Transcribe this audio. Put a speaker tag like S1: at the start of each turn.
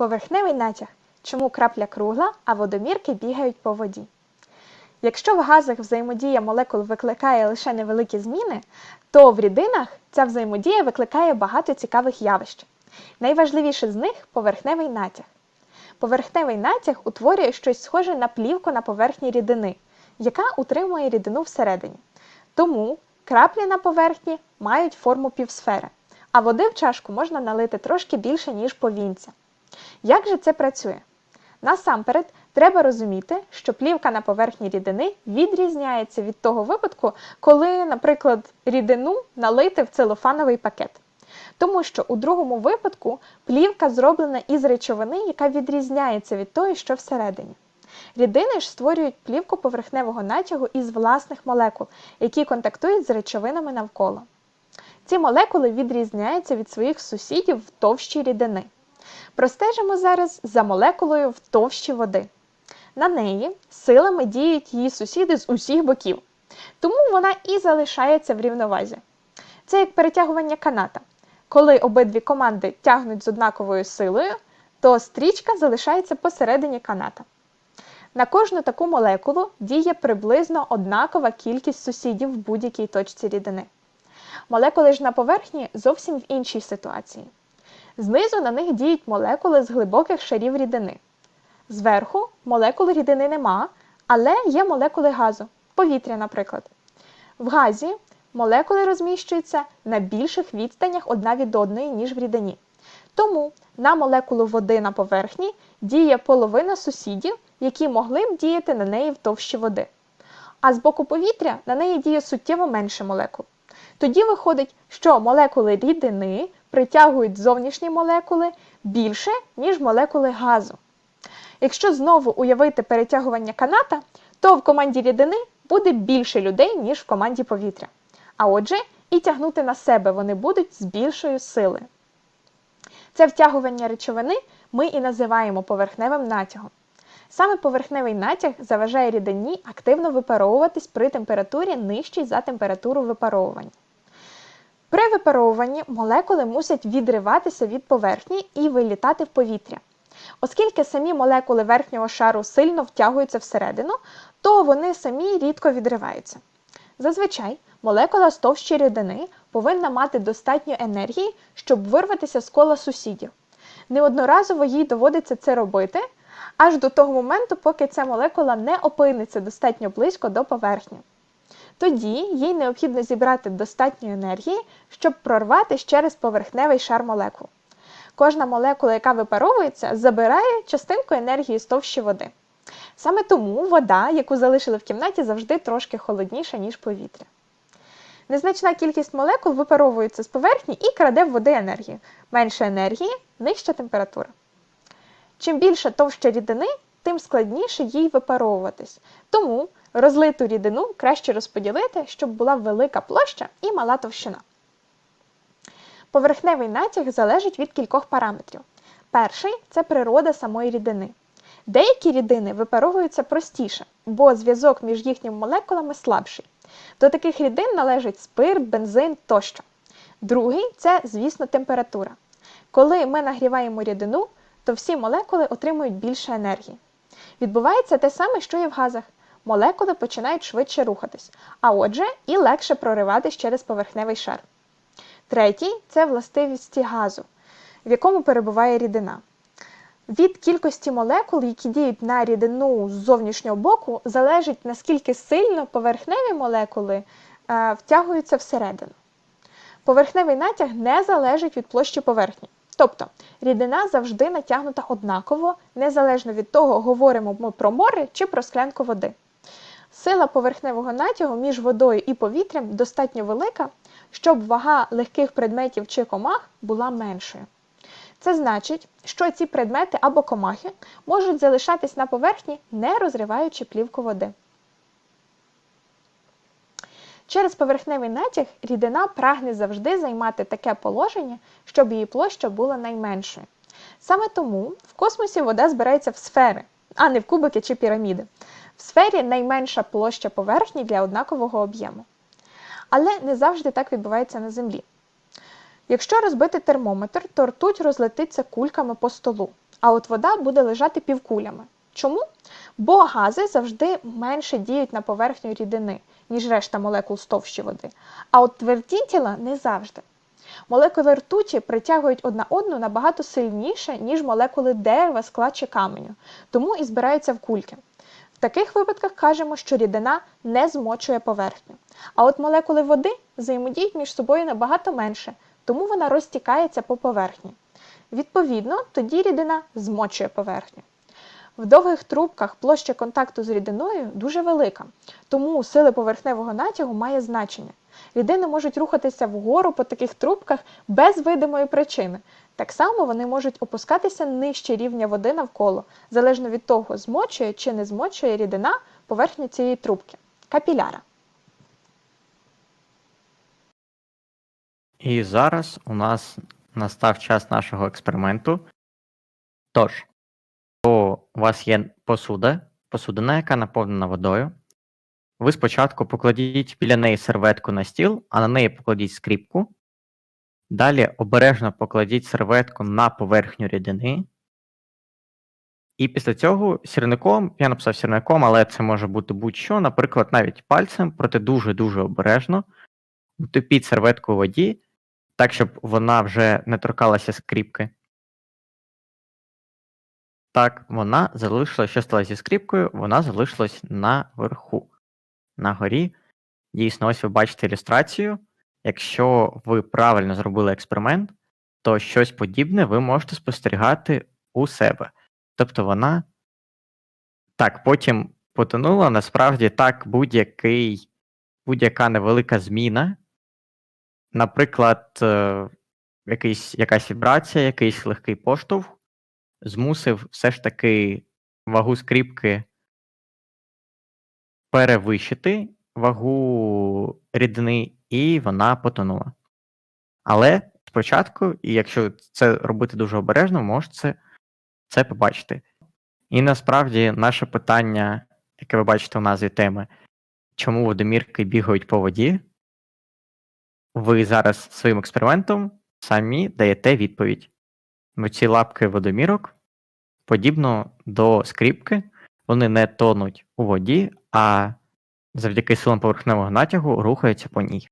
S1: Поверхневий натяг. Чому крапля кругла, а водомірки бігають по воді? Якщо в газах взаємодія молекул викликає лише невеликі зміни, то в рідинах ця взаємодія викликає багато цікавих явищ. Найважливіше з них поверхневий натяг. Поверхневий натяг утворює щось схоже на плівку на поверхні рідини, яка утримує рідину всередині. Тому краплі на поверхні мають форму півсфери, а води в чашку можна налити трошки більше, ніж повінця. Як же це працює? Насамперед, треба розуміти, що плівка на поверхні рідини відрізняється від того випадку, коли, наприклад, рідину налити в целофановий пакет. Тому що у другому випадку плівка зроблена із речовини, яка відрізняється від тої, що всередині. Рідини ж створюють плівку поверхневого натягу із власних молекул, які контактують з речовинами навколо. Ці молекули відрізняються від своїх сусідів в товщі рідини. Простежимо зараз за молекулою в товщі води. На неї силами діють її сусіди з усіх боків, тому вона і залишається в рівновазі. Це як перетягування каната. Коли обидві команди тягнуть з однаковою силою, то стрічка залишається посередині каната. На кожну таку молекулу діє приблизно однакова кількість сусідів в будь-якій точці рідини. Молекули ж на поверхні зовсім в іншій ситуації. Знизу на них діють молекули з глибоких шарів рідини. Зверху молекул рідини нема, але є молекули газу, повітря, наприклад. В газі молекули розміщуються на більших відстанях одна від одної, ніж в рідині. Тому на молекулу води на поверхні діє половина сусідів, які могли б діяти на неї в товщі води. А з боку повітря на неї діє суттєво менше молекул. Тоді виходить, що молекули рідини притягують зовнішні молекули більше, ніж молекули газу. Якщо знову уявити перетягування каната, то в команді рідини буде більше людей, ніж в команді повітря. А отже, і тягнути на себе вони будуть з більшою силою. Це втягування речовини ми і називаємо поверхневим натягом. Саме поверхневий натяг заважає рідині активно випаровуватись при температурі нижчій за температуру випаровування. При випаровуванні молекули мусять відриватися від поверхні і вилітати в повітря. Оскільки самі молекули верхнього шару сильно втягуються всередину, то вони самі рідко відриваються. Зазвичай молекула з товщі рідини повинна мати достатньо енергії, щоб вирватися з кола сусідів. Неодноразово їй доводиться це робити, аж до того моменту, поки ця молекула не опиниться достатньо близько до поверхні. Тоді їй необхідно зібрати достатньо енергії, щоб прорватися через поверхневий шар молекул. Кожна молекула, яка випаровується, забирає частинку енергії з товщі води. Саме тому вода, яку залишили в кімнаті, завжди трошки холодніша, ніж повітря. Незначна кількість молекул випаровується з поверхні і краде в води енергію. Менше енергії нижча температура. Чим більше товща рідини, тим складніше їй випаровуватись. Тому розлиту рідину краще розподілити, щоб була велика площа і мала товщина. Поверхневий натяг залежить від кількох параметрів. Перший це природа самої рідини. Деякі рідини випаровуються простіше, бо зв'язок між їхніми молекулами слабший. До таких рідин належать спирт, бензин тощо. Другий це, звісно, температура. Коли ми нагріваємо рідину, то всі молекули отримують більше енергії. Відбувається те саме, що і в газах. Молекули починають швидше рухатись, а отже, і легше прориватись через поверхневий шар. Третій це властивості газу, в якому перебуває рідина. Від кількості молекул, які діють на рідину з зовнішнього боку, залежить наскільки сильно поверхневі молекули е, втягуються всередину. Поверхневий натяг не залежить від площі поверхні. Тобто рідина завжди натягнута однаково, незалежно від того, говоримо ми про море чи про склянку води. Сила поверхневого натягу між водою і повітрям достатньо велика, щоб вага легких предметів чи комах була меншою. Це значить, що ці предмети або комахи можуть залишатись на поверхні, не розриваючи плівку води. Через поверхневий натяг рідина прагне завжди займати таке положення, щоб її площа була найменшою. Саме тому в космосі вода збирається в сфери, а не в кубики чи піраміди. В сфері найменша площа поверхні для однакового об'єму. Але не завжди так відбувається на Землі. Якщо розбити термометр, то ртуть розлетиться кульками по столу, а от вода буде лежати півкулями. Чому? Бо гази завжди менше діють на поверхню рідини, ніж решта молекул з товщі води. А от тверді тіла не завжди. Молекули ртуті притягують одна одну набагато сильніше, ніж молекули дерева, скла чи каменю, тому і збираються в кульки. В таких випадках кажемо, що рідина не змочує поверхню. А от молекули води взаємодіють між собою набагато менше, тому вона розтікається по поверхні. Відповідно, тоді рідина змочує поверхню. В довгих трубках площа контакту з рідиною дуже велика, тому сили поверхневого натягу має значення. Рідини можуть рухатися вгору по таких трубках без видимої причини. Так само вони можуть опускатися нижче рівня води навколо, залежно від того, змочує чи не змочує рідина поверхню цієї трубки. Капіляра.
S2: І зараз у нас настав час нашого експерименту. Тож, то у вас є посуда, посудина, яка наповнена водою. Ви спочатку покладіть біля неї серветку на стіл, а на неї покладіть скріпку. Далі обережно покладіть серветку на поверхню рідини. І після цього сірником, я написав сірником, але це може бути будь-що, наприклад, навіть пальцем, проте дуже-дуже обережно. Утопіть серветку у воді, так, щоб вона вже не торкалася скріпки. Так, вона залишилась, що стала зі скріпкою, вона залишилась наверху. На горі. Дійсно, ось ви бачите ілюстрацію. Якщо ви правильно зробили експеримент, то щось подібне ви можете спостерігати у себе. Тобто вона так, потім потонула, насправді так, будь-який, будь-яка невелика зміна, наприклад, е, якийсь, якась вібрація, якийсь легкий поштовх, змусив все ж таки вагу скріпки перевищити вагу рідини, і вона потонула. Але спочатку, і якщо це робити дуже обережно, можете це, це побачити. І насправді наше питання, яке ви бачите в назві теми, чому водомірки бігають по воді, ви зараз своїм експериментом самі даєте відповідь. Бо ці лапки водомірок, подібно до скріпки, вони не тонуть у воді, а завдяки силам поверхневого натягу рухаються по ній.